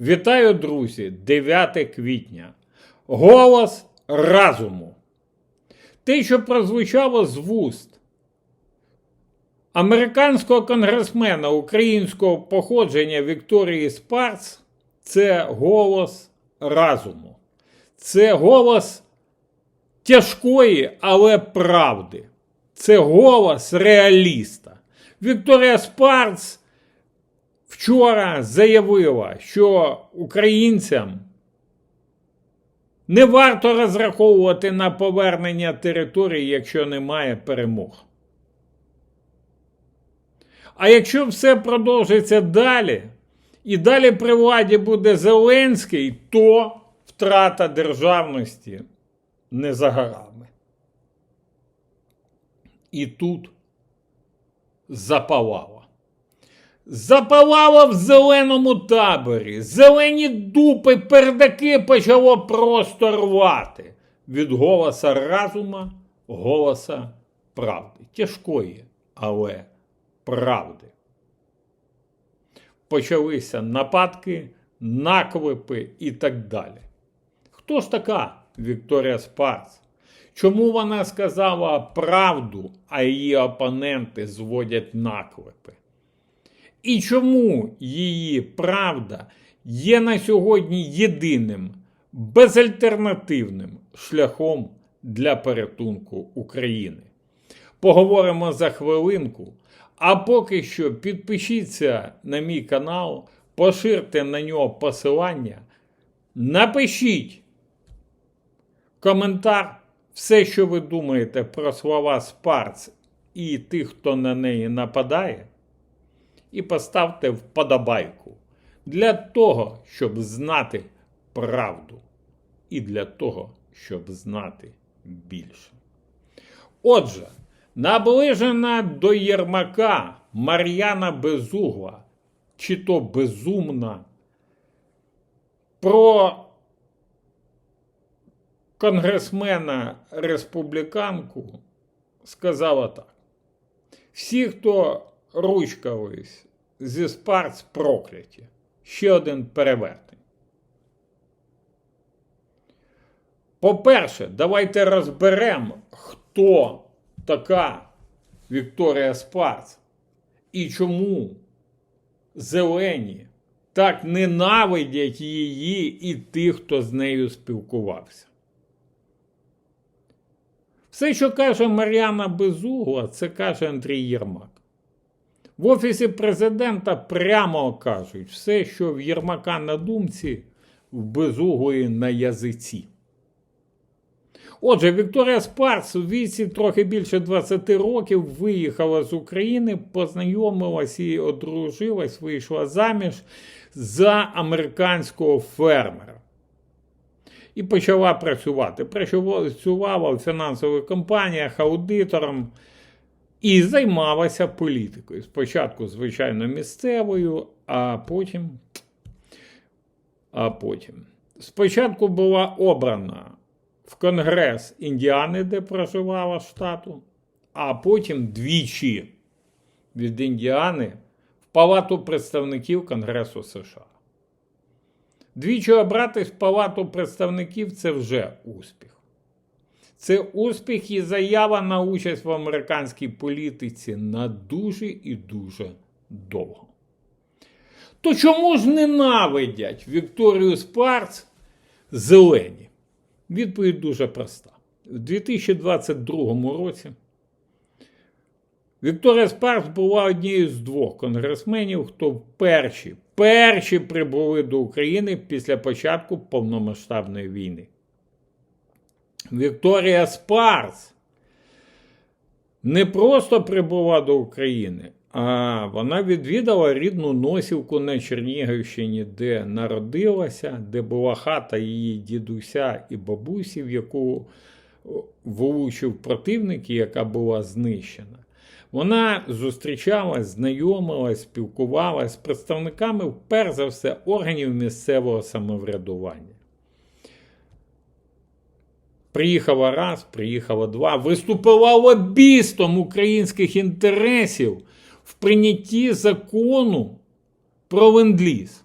Вітаю, друзі! 9 квітня. Голос разуму. Те, що прозвучало з вуст американського конгресмена українського походження Вікторії Спарц, це голос разуму. Це голос тяжкої, але правди. Це голос реаліста. Вікторія Спарц вчора заявила, що українцям не варто розраховувати на повернення території, якщо немає перемог. А якщо все продовжиться далі, і далі при владі буде Зеленський, то втрата державності не за горами. І тут запалало. Запалало в зеленому таборі. Зелені дупи пердаки почало просто рвати від голоса разума, голоса правди. Тяжкої, але правди. Почалися нападки, наклепи і так далі. Хто ж така Вікторія Спарц? Чому вона сказала правду, а її опоненти зводять наклепи? І чому її правда є на сьогодні єдиним безальтернативним шляхом для порятунку України? Поговоримо за хвилинку. А поки що підпишіться на мій канал, поширте на нього посилання, напишіть коментар, все, що ви думаєте про слова Спарц і тих, хто на неї нападає і поставте вподобайку для того, щоб знати правду, і для того, щоб знати більше. Отже, наближена до Єрмака Мар'яна Безугла, чи то безумна, про конгресмена республіканку сказала так. Всі, хто ручкались зі спарц прокляті. Ще один перевертень. По-перше, давайте розберемо, хто така Вікторія Спарц і чому зелені так ненавидять її і тих, хто з нею спілкувався. Все, що каже Мар'яна Безугла, це каже Андрій Єрмак. В Офісі президента прямо кажуть, все, що в Єрмака на думці, в Безуглої на язиці. Отже, Вікторія Спарц у віці трохи більше 20 років виїхала з України, познайомилась і одружилась, вийшла заміж за американського фермера. І почала працювати. Працювала в фінансових компаніях, аудитором і займалася політикою. Спочатку, звичайно, місцевою, а потім. А потім. Спочатку була обрана в Конгрес Індіани, де проживала штату, а потім двічі від Індіани в Палату представників Конгресу США. Двічі обратись в Палату представників це вже успіх. Це успіх і заява на участь в американській політиці на дуже і дуже довго. То чому ж ненавидять Вікторію Спарц зелені? Відповідь дуже проста. У 2022 році Вікторія Спарц була однією з двох конгресменів, хто перші, перші прибули до України після початку повномасштабної війни. Вікторія Спарц не просто прибула до України, а вона відвідала рідну носівку на Чернігівщині, де народилася, де була хата її дідуся і бабусі, в яку влучив противник, яка була знищена. Вона зустрічалась, знайомилась, спілкувалась з представниками, перш за все, органів місцевого самоврядування. Приїхала раз, приїхала два, виступила лобістом українських інтересів в прийнятті закону про ленд-ліз.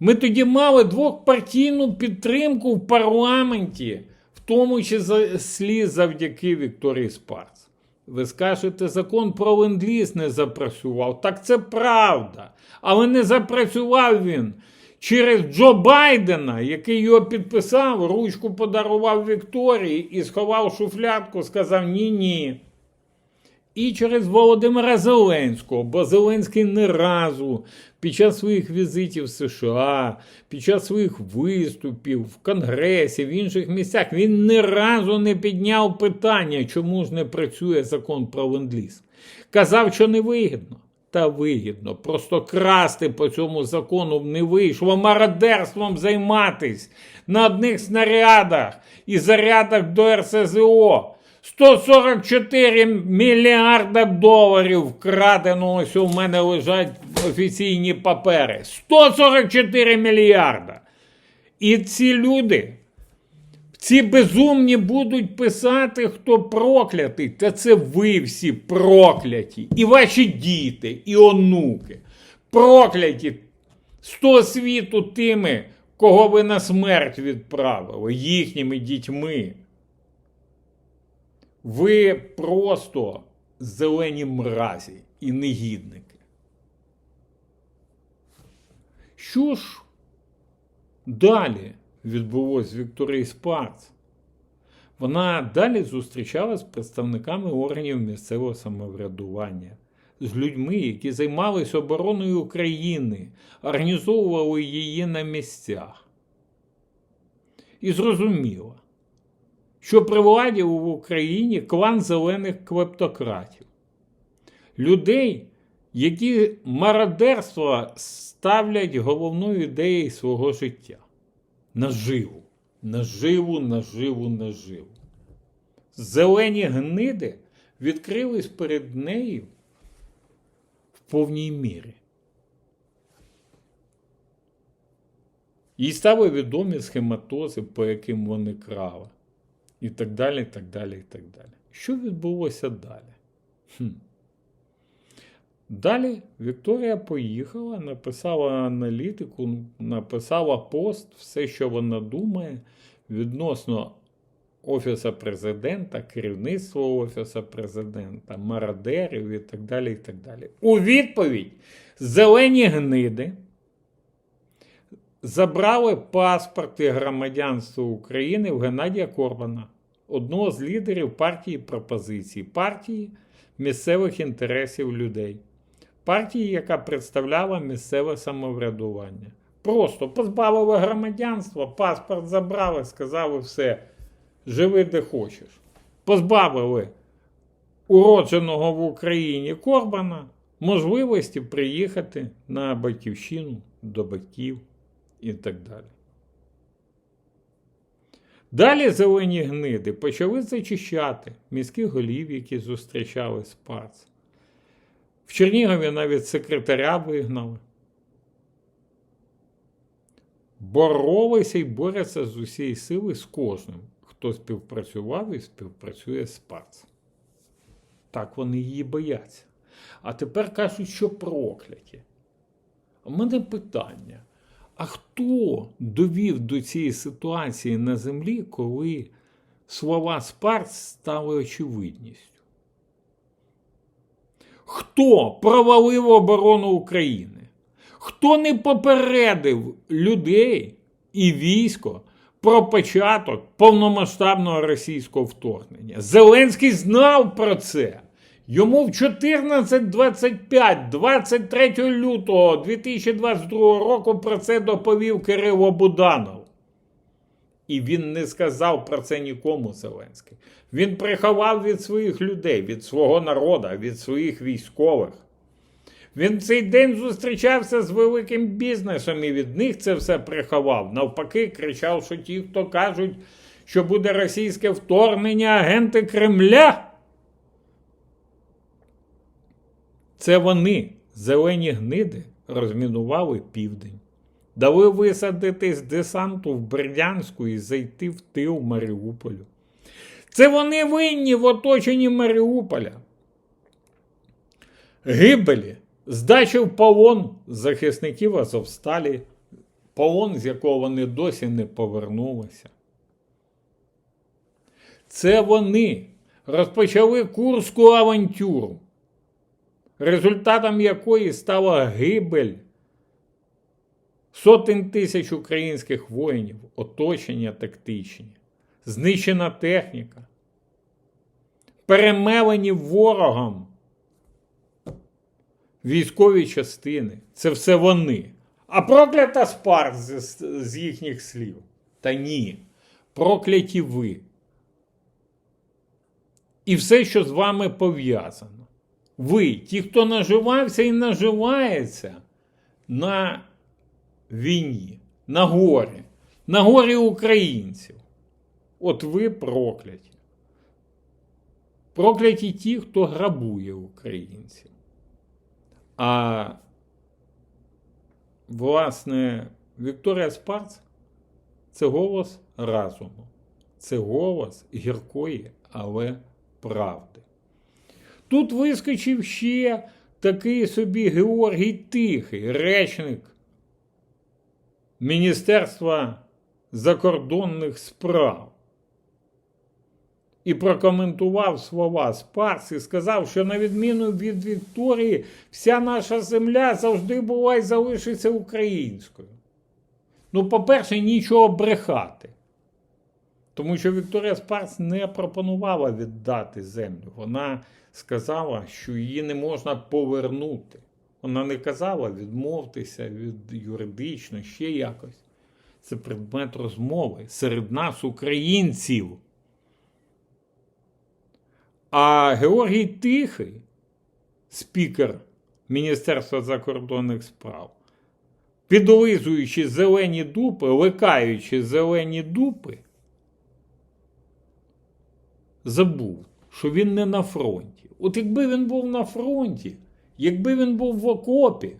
Ми тоді мали двохпартійну підтримку в парламенті, в тому числі завдяки Вікторії Спарц. Ви скажете, закон про ленд-ліз не запрацював. Так це правда. Але не запрацював він через Джо Байдена, який його підписав, ручку подарував Вікторії і сховав шуфлятку, сказав ні-ні. І через Володимира Зеленського, бо Зеленський не разу під час своїх візитів в США, під час своїх виступів в Конгресі, в інших місцях, він ні разу не підняв питання, чому ж не працює закон про ленд-ліз. Казав, що не вигідно. Та вигідно. Просто красти по цьому закону не вийшло, мародерством займатись на одних снарядах і зарядах до РСЗО. 144 мільярда доларів вкрадено. Ось у мене лежать офіційні папери. 144 мільярда. І ці люди, ці безумні будуть писати, хто проклятий. Та це ви всі прокляті. І ваші діти, і онуки. Прокляті з того світу тими, кого ви на смерть відправили, їхніми дітьми. Ви просто зелені мразі і негідники. Що ж далі відбулося з Вікторією Спарц? Вона далі зустрічалася з представниками органів місцевого самоврядування, з людьми, які займалися обороною України, організовували її на місцях. І зрозуміла, що при владі в Україні клан зелених клептократів, людей, які мародерство ставлять головною ідеєю свого життя. Наживу, наживу, наживу, наживу. Зелені гниди відкрились перед нею в повній мірі. Їй стали відомі схематози, по яким вони крали і так далі, і так далі, і так далі. Що відбулося далі? Хм. Далі Вікторія поїхала, написала аналітику, написала пост, все, що вона думає відносно Офіса президента, керівництва Офіса президента, мародерів і так далі. і так далі. У відповідь зелені гниди забрали паспорт і громадянство України в Геннадія Корбана, одного з лідерів партії пропозицій, партії місцевих інтересів людей, партії, яка представляла місцеве самоврядування. Просто позбавили громадянства, паспорт забрали, сказали все, живи де хочеш. Позбавили уродженого в Україні Корбана можливості приїхати на батьківщину до батьків і так далі. Далі зелені гниди почали зачищати міських голів, які зустрічали з ПАЦ. В Чернігові навіть секретаря вигнали. Боролися і борються з усієї сили з кожним, хто співпрацював і співпрацює з ПАЦ. Так вони її бояться. А тепер кажуть, що прокляті. У мене питання. А хто довів до цієї ситуації на землі, коли слова Спарц стали очевидністю? Хто провалив оборону України? Хто не попередив людей і військо про початок повномасштабного російського вторгнення? Зеленський знав про це. Йому в 14.25, 23 лютого 2022 року про це доповів Кирило Буданов. І він не сказав про це нікому Зеленський. Він приховав від своїх людей, від свого народу, від своїх військових. Він цей день зустрічався з великим бізнесом і від них це все приховав. Навпаки, кричав, що ті, хто кажуть, що буде російське вторгнення агенти Кремля. Це вони, зелені гниди, розмінували південь, дали висадитись десанту в Бердянську і зайти в тил Маріуполю. Це вони винні в оточенні Маріуполя. Гибелі, здачі в полон захисників Азовсталі полон, з якого вони досі не повернулися. Це вони розпочали Курську авантюру, результатом якої стала гибель сотень тисяч українських воїнів, оточення тактичні, знищена техніка, перемелені ворогом військові частини. Це все вони. А проклята спарт з, з- з їхніх слів. Та ні. Прокляті ви. І все, що з вами пов'язано. Ви, ті, хто наживався і наживається на війні, на горі, на горі українців. От ви прокляті. Прокляті ті, хто грабує українців. А власне, Вікторія Спарц це голос разуму, це голос гіркої, але правди. Тут вискочив ще такий собі Георгій Тихий, речник Міністерства закордонних справ. І прокоментував слова Спарс і сказав, що на відміну від Вікторії, вся наша земля завжди була і залишиться українською. Ну, по-перше, нічого брехати. Тому що Вікторія Спарс не пропонувала віддати землю. Вона сказала, що її не можна повернути. Вона не казала відмовтеся від юридично, ще якось. Це предмет розмови серед нас, українців. А Георгій Тихий, спікер Міністерства закордонних справ, підлизуючи зелені дупи, ликаючи зелені дупи, забув, що він не на фронті. От якби він був на фронті, якби він був в окопі,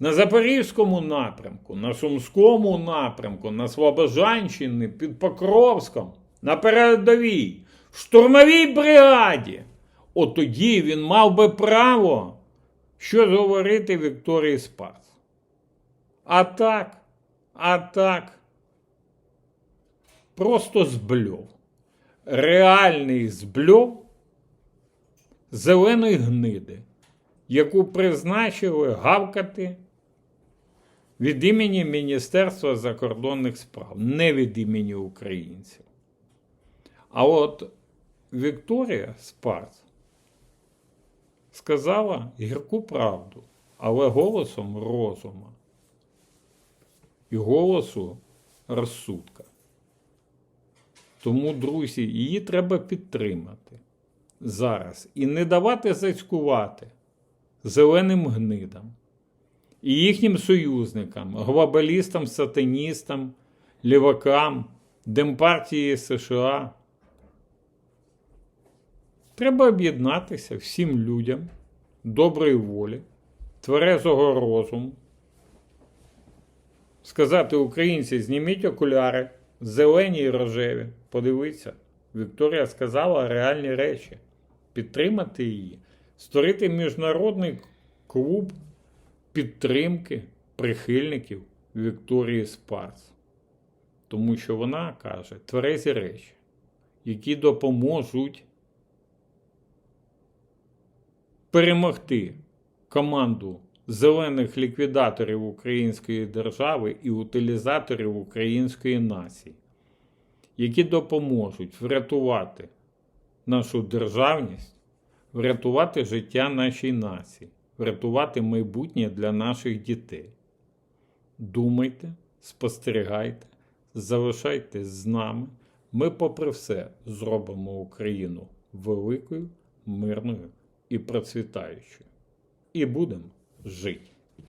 на Запорізькому напрямку, на Сумському напрямку, на Слобожанщині, під Покровськом, на передовій, в штурмовій бригаді, от тоді він мав би право щось говорити Вікторії Спас. А так, а так, просто збльов. Реальний збльов зеленої гниди, яку призначили гавкати від імені Міністерства закордонних справ, не від імені українців. А от Вікторія Спарц сказала гірку правду, але голосом розума і голосу розсудка. Тому, друзі, її треба підтримати зараз і не давати зацькувати зеленим гнидам і їхнім союзникам, глобалістам, сатаністам, лівакам, Демпартії США. Треба об'єднатися всім людям доброї волі, тверезого розуму. Сказати українці, зніміть окуляри, зелені і рожеві. Подивіться, Вікторія сказала реальні речі. Підтримати її, створити міжнародний клуб підтримки прихильників Вікторії Спарц. Тому що вона каже тверезі речі, які допоможуть перемогти команду зелених ліквідаторів української держави і утилізаторів української нації, які допоможуть врятувати нашу державність, врятувати життя нашій нації, врятувати майбутнє для наших дітей. Думайте, спостерігайте, залишайтесь з нами. Ми, попри все, зробимо Україну великою, мирною і процвітаючою. І будемо жити.